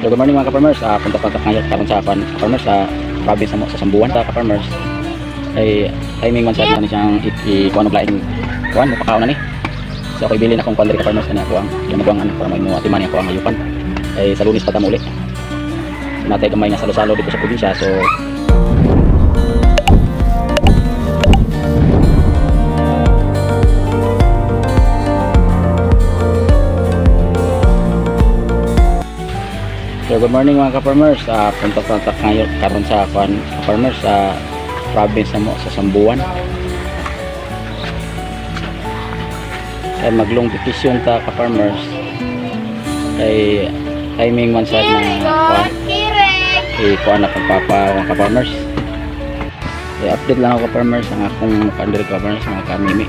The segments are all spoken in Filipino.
So, good morning mga ka-farmers. Uh, punta-punta ngayon karon sa ka-farmers sa province mo sa Sambuan sa ka-farmers. Ay timing man sa ni siyang i-kuan og laing kuan mo pakaon na ni. So ako ibili na akong kuan diri ka-farmers kani ako ang ginagawa ano para mo atiman ako ang hayupan. Ay sa lunis pa ta muli. Natay gamay nga salo-salo dito sa probinsya. So So good morning mga ka-farmers. Uh, punta punta ngayon karon sa ka-farmers sa province mo sa Sambuan. Ay maglong vacation ta ka-farmers. Kay timing man sa na kuan eh kuan na pagpapa mga ka-farmers. I-update lang ako ka-farmers ang akong kandiri ka-farmers mga kamimi.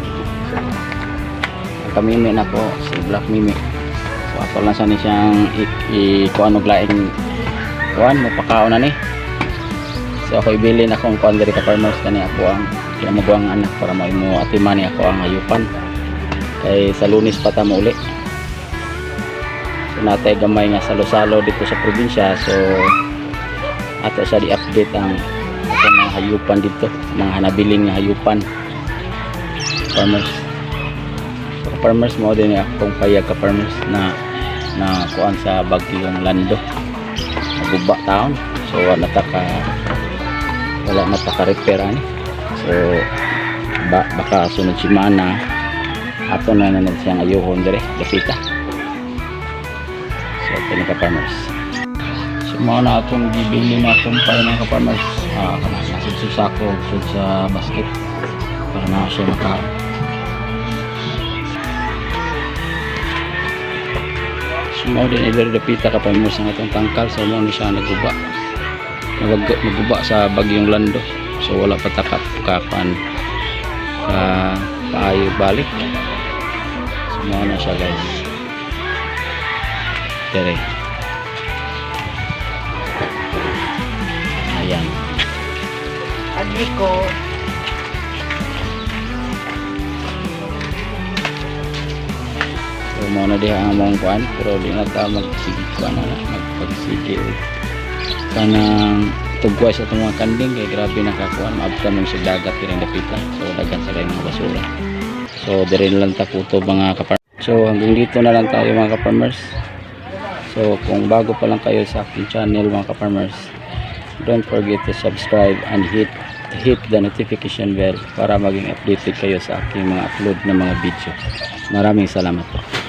Ang kamimi na ko si Black Mimi. So ato lang sa ni siyang i-kuan og laing kuan mo pakaon na ni. So ako ibili na akong kuan diri ka farmers kani ako ang kinamuguang anak para mo imo atiman ni ako ang hayupan. Kay sa lunis pa ta mo uli. So natay gamay nga salo-salo dito sa probinsya so ato sa di-update ang ato mga hayupan dito, mga hanabiling nga hayupan. Farmers farmers mo din akong payag ka farmers na na kuan sa bagyong lando. Naguba taon. So wala ta wala na ta ka repair ani so ba, baka sunod semana ato na na siyang ayuhon dire dapita so kini ka farmers. So mga na atong bibili na atong pala ng ka farmers. Ah kana nasud sa sako sa basket para na siya maka Sumaw din ilir dapita ka pa mo sa atong tangkal so mo siya naguba. Nag naguba sa bagyong lando. So wala pa takat kapan ka paayo balik. Sumaw na siya guys. Tere. Ayan. Adi So mo na diha ang mong kuan pero di na ta magsige kuan na magpagsige og kanang tugwa sa itong mga kanding kay grabe nakakuan maabta mo sa dagat din dapita. So dagan sa mga basura. So dire na lang ta kuto mga kapar so hanggang dito na lang tayo mga kaparmers so kung bago pa lang kayo sa aking channel mga kaparmers don't forget to subscribe and hit hit the notification bell para maging updated kayo sa aking mga upload na mga video. Maraming salamat po